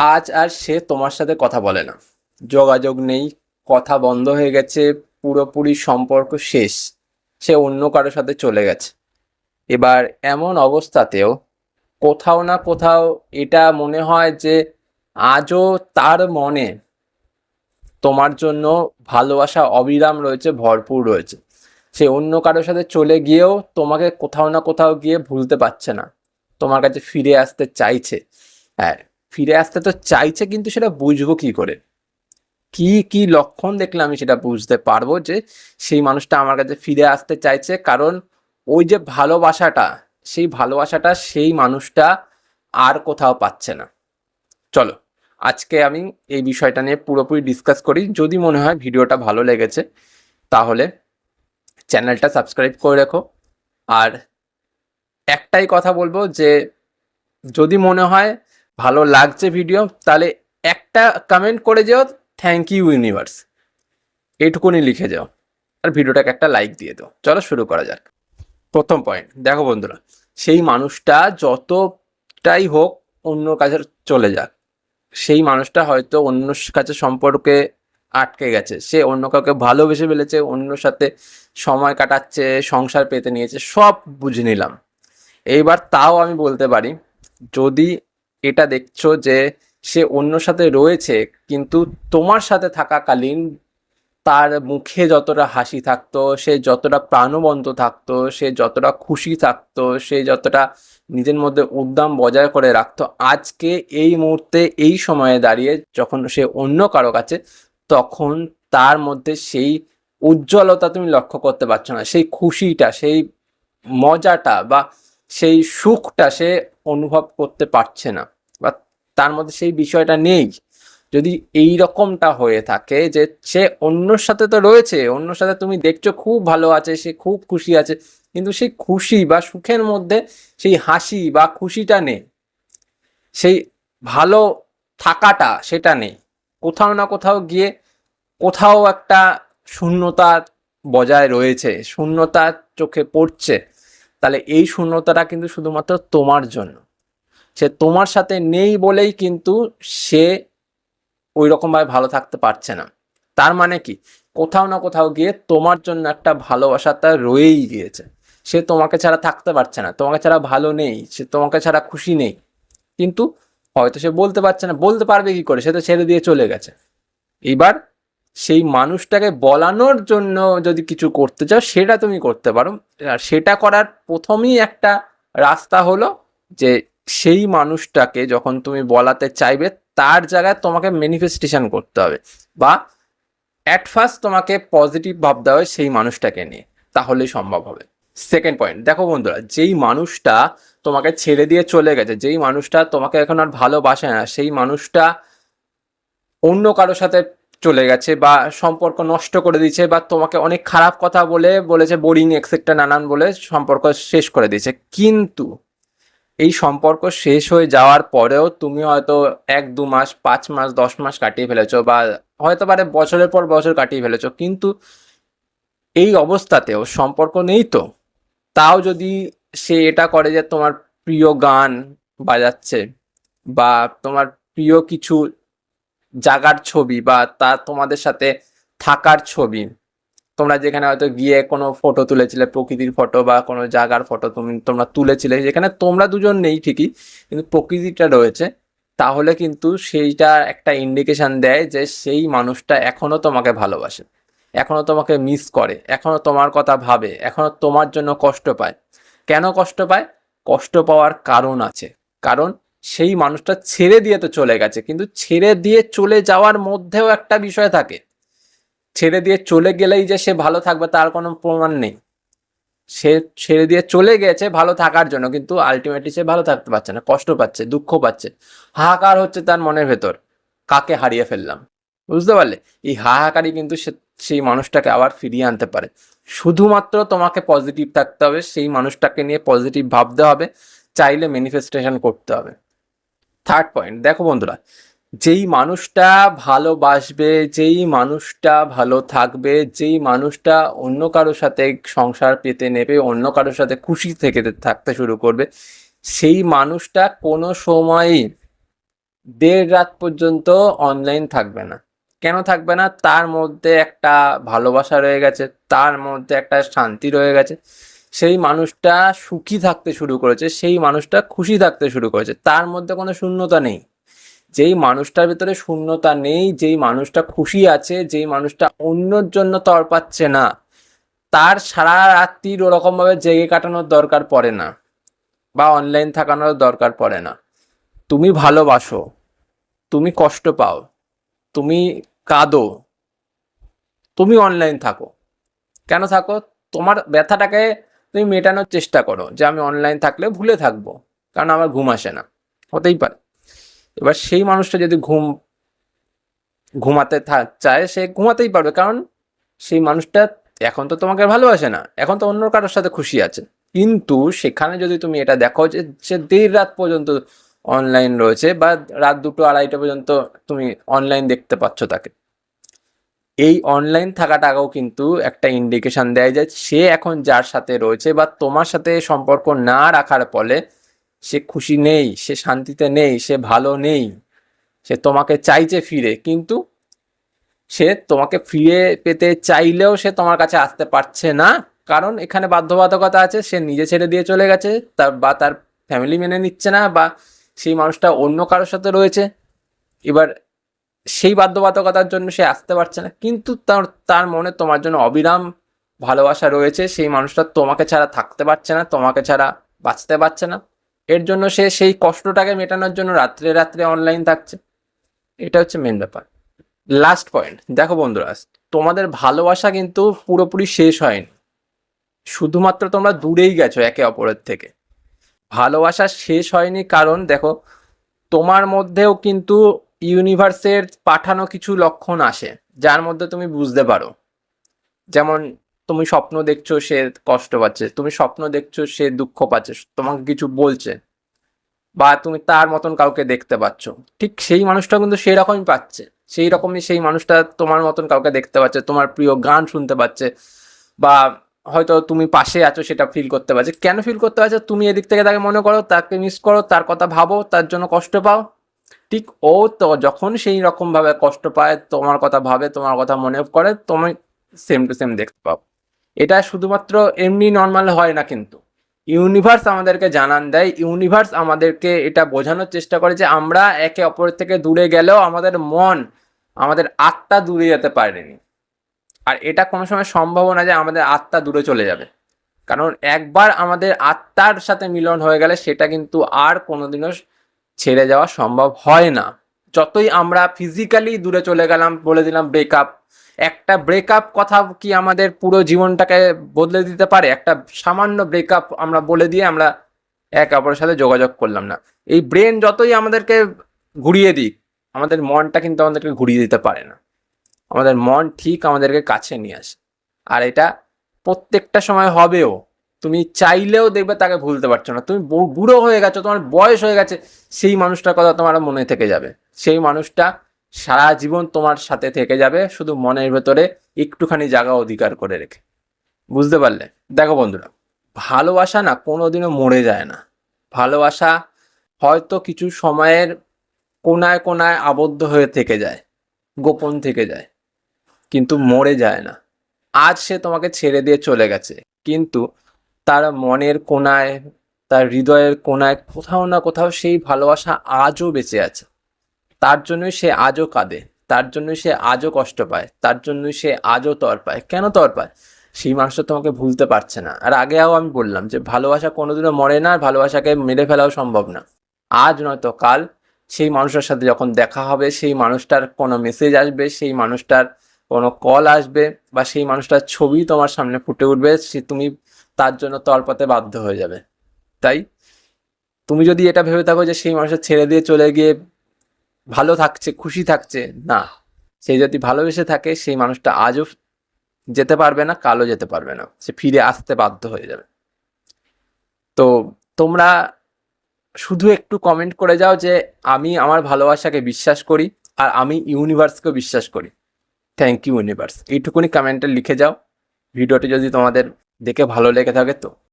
আজ আর সে তোমার সাথে কথা বলে না। যোগাযোগ নেই, কথা বন্ধ হয়ে গেছে, পুরোপুরি সম্পর্ক শেষ। সে অন্য কারোর সাথে চলে গেছে। এবার এমন অবস্থাতেও কোথাও না কোথাও এটা মনে হয় যে আজও তার মনে তোমার জন্য ভালোবাসা অবিরাম রয়েছে, ভরপুর রয়েছে। সে অন্য কারোর সাথে চলে গিয়েও তোমাকে কোথাও না কোথাও গিয়ে ভুলতে পারছে না। তোমার কাছে ফিরে আসতে চাইছে। হ্যাঁ ফিরে আসতে তো চাইছে, কিন্তু সেটা বুঝব কি করে? কি কি লক্ষণ দেখলে আমি সেটা বুঝতে পারব যে সেই মানুষটা আমার কাছে ফিরে আসতে চাইছে। কারণ ওই যে ভালোবাসাটা, সেই ভালোবাসাটা সেই মানুষটা আর কোথাও পাচ্ছে না। চলো, আজকে আমি এই বিষয়টা নিয়ে পুরোপুরি ডিসকাস করি। যদি মনে হয় ভিডিওটা ভালো লেগেছে, তাহলে চ্যানেলটা সাবস্ক্রাইব করে রেখো। আর একটাই কথা বলব যে যদি মনে হয় ভালো লাগছে ভিডিও তাহলে একটা কমেন্ট করে যাও থ্যাংক ইউ ইউনিভার্স এইটুকুনি লিখে যাও, আর ভিডিওটাকে একটা লাইক দিয়ে দাও। চলো শুরু করা যাক। প্রথম পয়েন্ট দেখো বন্ধুরা, সেই মানুষটা যতটাই হোক অন্য কাছে চলে যাক, সেই মানুষটা হয়তো অন্য কাছে সম্পর্কে আটকে গেছে। সে অন্য কাউকে ভালোবেসে ফেলেছে অন্য সাথে সময় কাটাচ্ছে, সংসার পেতে নিয়েছে, সব বুঝে নিলাম। এইবার তাও আমি বলতে পারি, যদি এটা দেখছ যে সে অন্য সাথে রয়েছে, কিন্তু তোমার সাথে থাকাকালীন তার মুখে যতটা হাসি থাকতো, সে যতটা প্রাণবন্ত থাকতো, সে যতটা খুশি থাকতো, সে যতটা নিজের মধ্যে উদ্দাম বজায় করে রাখতো, আজকে এই মুহূর্তে, এই সময়ে দাঁড়িয়ে যখন সে অন্য কারও কাছে, তখন তার মধ্যে সেই উজ্জ্বলতা তুমি লক্ষ্য করতে পারছ না, সেই খুশিটা, সেই মজাটা বা সেই সুখটা সে অনুভব করতে পারছে না। বা তার মধ্যে সেই বিষয়টা নেই। যদি এই রকমটা হয়ে থাকে যে সে অন্যর সাথে তো রয়েছে, অন্যর সাথে তুমি দেখছ খুব ভালো আছে, সে খুব খুশি আছে, কিন্তু সেই খুশি বা সুখের মধ্যে সেই হাসি বা খুশিটা নেই। সেই ভালো থাকাটা সেটা নেই। কোথাও না কোথাও গিয়ে কোথাও একটা শূন্যতা বজায় রয়েছে, শূন্যতা চোখে পড়ছে। তাহলে এই শূন্যতাটা কিন্তু শুধুমাত্র তোমার জন্য। সে তোমার সাথে নেই বলেই কিন্তু সে ওই রকমভাবে ভালো থাকতে পারছে না। তার মানে কি? কোথাও না কোথাও গিয়ে তোমার জন্য একটা ভালোবাসা তার রয়েই গিয়েছে। সে তোমাকে ছাড়া থাকতে পারছে না, তোমাকে ছাড়া ভালো নেই, সে তোমাকে ছাড়া খুশি নেই। কিন্তু হয়তো সে বলতে পারছে না, বলতে পারবে কি করে? সে তো ছেড়ে দিয়ে চলে গেছে। এবার সেই মানুষটাকে বলানোর জন্য যদি কিছু করতে চাও, সেটা তুমি করতে পারো। আর সেটা করার প্রথমেই একটা রাস্তা হলো যে সেই মানুষটাকে যখন তুমি বলাতে চাইবে, তার জায়গায় তোমাকে ম্যানিফেস্টেশন করতে হবে বা অ্যাট ফার্স্ট তোমাকে পজিটিভ ভাবতে হবে সেই মানুষটাকে নিয়ে। তাহলেই সম্ভব হবে। সেকেন্ড পয়েন্ট দেখো বন্ধুরা, যেই মানুষটা তোমাকে ছেড়ে দিয়ে চলে গেছে, যেই মানুষটা তোমাকে এখন আর ভালোবাসে না, সেই মানুষটা অন্য কারোর সাথে চলে গেছে বা সম্পর্ক নষ্ট করে দিয়েছে বা তোমাকে অনেক খারাপ কথা বলে, বলেছে বোরিং এক্সেট্রা নানান বলে সম্পর্ক শেষ করে দিয়েছে। কিন্তু এই সম্পর্ক শেষ হয়ে যাওয়ার পরেও তুমি হয়তো এক, দু মাস, পাঁচ মাস, দশ মাস কাটিয়ে ফেলেছো বা হয়তো পারে বছরের পর বছর কাটিয়ে ফেলেছো। কিন্তু এই অবস্থাতেও সম্পর্ক নেই তো। তাও যদি সে এটা করে যে তোমার প্রিয় গান বাজাচ্ছে বা তোমার প্রিয় কিছু জাগার ছবি বা তা তোমাদের সাথে থাকার ছবি। তোমরা যেখানে হয়তো গিয়ে কোনো ফটো তুলেছিলে, প্রকৃতির ফটো বা কোনো জায়গার ফটো তুমি, তোমরা তুলেছিলে, যেখানে তোমরা দুজন নেই ঠিকই, কিন্তু প্রকৃতিটা রয়েছে। তাহলে কিন্তু সেইটা একটা ইন্ডিকেশন দেয় যে সেই মানুষটা এখনও তোমাকে ভালোবাসে এখনও তোমাকে মিস করে এখনও তোমার কথা ভাবে এখনও তোমার জন্য কষ্ট পায়। কেন কষ্ট পায়? কষ্ট পাওয়ার কারণ আছে। কারণ সেই মানুষটা ছেড়ে দিয়ে তো চলে গেছে, কিন্তু ছেড়ে দিয়ে চলে যাওয়ার মধ্যেও একটা বিষয় থাকে। ছেড়ে দিয়ে চলে গেলেই যে সে ভালো থাকবে তার কোনো প্রমাণ নেই। সে ছেড়ে দিয়ে চলে গেছে ভালো থাকার জন্য, কিন্তু আলটিমেটলি সে ভালো থাকতে পারছে না, কষ্ট পাচ্ছে, দুঃখ পাচ্ছে। হাহাকার হচ্ছে তার মনের ভেতর, কাকে হারিয়ে ফেললাম? বুঝতে পারলে? এই হাহাকারই কিন্তু সে, সেই মানুষটাকে আবার ফিরিয়ে আনতে পারে। শুধুমাত্র তোমাকে পজিটিভ থাকতে হবে, সেই মানুষটাকে নিয়ে পজিটিভ ভাবতে হবে, চাইলে ম্যানিফেস্টেশন করতে হবে। থার্ড পয়েন্ট দেখো বন্ধুরা, যেই মানুষটা ভালোবাসবে যেই মানুষটা ভালো থাকবে, যেই মানুষটা অন্য কারোর সাথে সংসার পেতে নেবে, অন্য কারোর সাথে খুশি থেকে থাকতে শুরু করবে, সেই মানুষটা কোনো সময়ই দেড় রাত পর্যন্ত অনলাইন থাকবে না। কেন থাকবে না? তার মধ্যে একটা ভালোবাসা রয়ে গেছে, তার মধ্যে একটা শান্তি রয়ে গেছে। সেই মানুষটা সুখী থাকতে শুরু করেছে, সেই মানুষটা খুশি থাকতে শুরু করেছে। তার মধ্যে কোনো শূন্যতা নেই। যেই মানুষটার ভিতরে শূন্যতা নেই, যেই মানুষটা খুশি আছে, যেই মানুষটা অন্যর জন্য তরপাচ্ছে না, তার সারা রাত্রির ওরকমভাবে জেগে কাটানোর দরকার পড়ে না বা অনলাইন থাকানোর দরকার পড়ে না। তুমি ভালোবাসো, তুমি কষ্ট পাও, তুমি কাঁদো, তুমি অনলাইন থাকো। কেন থাকো? তোমার ব্যথাটাকে তুমি মেটানোর চেষ্টা করো যে আমি অনলাইন থাকলে ভুলে থাকব, কারণ আমার ঘুম আসে না। হতেই পারে। এবার সেই মানুষটা যদি ঘুম, ঘুমাতে চায়, সে ঘুমাতেই পারবে, কারণ সেই মানুষটা এখন তো তোমাকে ভালোবাসে না, এখন তো অন্য কারোর সাথে খুশি আছে। কিন্তু সেখানে যদি তুমি এটা দেখো যে সে দেড় রাত পর্যন্ত অনলাইন রয়েছে বা রাত দুটো আড়াইটা পর্যন্ত তুমি অনলাইন দেখতে পাচ্ছ তাকে। এই অনলাইন থাকাটাও কিন্তু একটা ইন্ডিকেশন দেয় যে সে এখন যার সাথে রয়েছে বা তোমার সাথে সম্পর্ক না রাখার ফলে সে খুশি নেই, সে শান্তিতে নেই, সে ভালো নেই, সে তোমাকে চাইছে ফিরে। কিন্তু সে তোমাকে ফিরে পেতে চাইলেও সে তোমার কাছে আসতে পারছে না। কারণ এখানে বাধ্যবাধকতা আছে, সে নিজে ছেড়ে দিয়ে চলে গেছে তার বা তার ফ্যামিলি মেনে নিচ্ছে না বা সেই মানুষটা অন্য কারোর সাথে রয়েছে। এবার সেই বাধ্যবাধকতার জন্য সে আসতে পারছে না। কিন্তু তার তার মনে তোমার জন্য অবিরাম ভালোবাসা রয়েছে। সেই মানুষটা তোমাকে ছাড়া থাকতে পারছে না, তোমাকে ছাড়া বাঁচতে পারছে না। এর জন্য সে সেই কষ্টটাকে মেটানোর জন্য রাত্রে রাত্রে অনলাইন থাকছে। এটা হচ্ছে মেন ব্যাপার। লাস্ট পয়েন্ট দেখো বন্ধুরা, তোমাদের ভালোবাসা কিন্তু পুরোপুরি শেষ হয়নি। শুধুমাত্র তোমরা দূরেই গেছো একে অপরের থেকে। ভালোবাসা শেষ হয়নি কারণ দেখো, তোমার মধ্যেও কিন্তু ইউনিভার্সের পাঠানো কিছু লক্ষণ আসে, যার মধ্যে তুমি বুঝতে পারো। যেমন, তুমি স্বপ্ন দেখছ, সে কষ্ট পাচ্ছে। তুমি স্বপ্ন দেখছ, সে দুঃখ পাচ্ছে, তোমাকে কিছু বলছে, বা তুমি তার মতন কাউকে দেখতে পাচ্ছ। ঠিক সেই মানুষটা কিন্তু সেই রকমই পাচ্ছে। সেই রকমই সেই মানুষটা তোমার মতন কাউকে দেখতে পাচ্ছে, তোমার প্রিয় গান শুনতে পাচ্ছে, বা হয়তো তুমি পাশে আছো, সেটা ফিল করতে পারছে কেন ফিল করতে পারছে তুমি এদিক থেকে তাকে মনে করো, তাকে মিস করো, তার কথা ভাবো, তার জন্য কষ্ট পাও ঠিক ও তো যখন সেই রকম ভাবে কষ্ট পায়, তোমার কথা ভাবে, তোমার কথা মনে করে, তুমি সেম টু সেম দেখতে পাও। এটা শুধুমাত্র এমনি নর্মাল হয় না কিন্তু। ইউনিভার্স আমাদেরকে জানান দেয়। ইউনিভার্স আমাদেরকে এটা বোঝানোর চেষ্টা করে যে আমরা একে অপরের থেকে দূরে গেলেও আমাদের মন, আমাদের আত্মা দূরে যেতে পারেনি। আর এটা কোনো সময় সম্ভব না যে আমাদের আত্মা দূরে চলে যাবে। কারণ একবার আমাদের আত্মার সাথে মিলন হয়ে গেলে সেটা কিন্তু আর কোনোদিনও ছেড়ে যাওয়া সম্ভব হয় না। যতই আমরা ফিজিক্যালি দূরে চলে গেলাম, বলে দিলাম ব্রেকআপ একটা ব্রেকআপ কথা কি আমাদের পুরো জীবনটাকে বদলে দিতে পারে? একটা সামান্য ব্রেকআপ আমরা বলে দিয়ে আমরা এক অপরের সাথে যোগাযোগ করলাম না। এই ব্রেন যতই আমাদেরকে ঘুরিয়ে দিক, আমাদের মনটা কিন্তু আমাদেরকে ঘুরিয়ে দিতে পারে না। আমাদের মন ঠিক আমাদেরকে কাছে নিয়ে আসে। আর এটা প্রত্যেকটা সময় হবেও। তুমি চাইলেও দেখবে তাকে ভুলতে পারছ না। তুমি বুড়ো হয়ে গেছো, তোমার বয়স হয়ে গেছে, সেই মানুষটার কথা তোমার মনে থেকে যাবে। সেই মানুষটা সারা জীবন তোমার সাথে থেকে যাবে, শুধু মনের ভেতরে একটুখানি জায়গা অধিকার করে রেখে। বুঝতে পারলে? দেখো বন্ধুরা, ভালোবাসা না কোনোদিনও মরে যায় না। ভালোবাসা হয়তো কিছু সময়ের কোনায় কোনায় আবদ্ধ হয়ে থেকে যায়, গোপন থেকে যায়, কিন্তু মরে যায় না। আজ সে তোমাকে ছেড়ে দিয়ে চলে গেছে, কিন্তু তার মনের কোনায় তার হৃদয়ের কোনায় কোথাও না কোথাও সেই ভালোবাসা আজও বেঁচে আছে। তার জন্যই সে আজও কাঁদে, তার জন্যই সে আজও কষ্ট পায়, তার জন্যই সে আজও তর পায়। কেন তর পায়? সেই মানুষটা তোমাকে ভুলতে পারছে না। আর আগে আগেও আমি বললাম যে, ভালোবাসা কোনোদিনও মরে না, আর ভালোবাসাকে মেরে ফেলাও সম্ভব না। আজ নয়তো কাল সেই মানুষটার সাথে যখন দেখা হবে, সেই মানুষটার কোনো মেসেজ আসবে, সেই মানুষটার কোনো কল আসবে, বা সেই মানুষটার ছবি তোমার সামনে ফুটে উঠবে, সে তুমি তার জন্য তলপাতে বাধ্য হয়ে যাবে। তাই তুমি যদি এটা ভেবে থাকো যে সেই মানুষটা ছেড়ে দিয়ে চলে গিয়ে ভালো থাকছে, খুশি থাকছে, না। সে যদি ভালোবেসে থাকে, সেই মানুষটা আজও যেতে পারবে না, কালও যেতে পারবে না। সে ফিরে আসতে বাধ্য হয়ে যাবে। তো তোমরা শুধু একটু কমেন্ট করে যাও যে আমি আমার ভালোবাসাকে বিশ্বাস করি আর আমি ইউনিভার্সকেও বিশ্বাস করি। থ্যাংক ইউ ইউনিভার্স এইটুকুনি কমেন্টে লিখে যাও। ভিডিওটি যদি তোমাদের দেখে ভালো লেগে থাকে তো?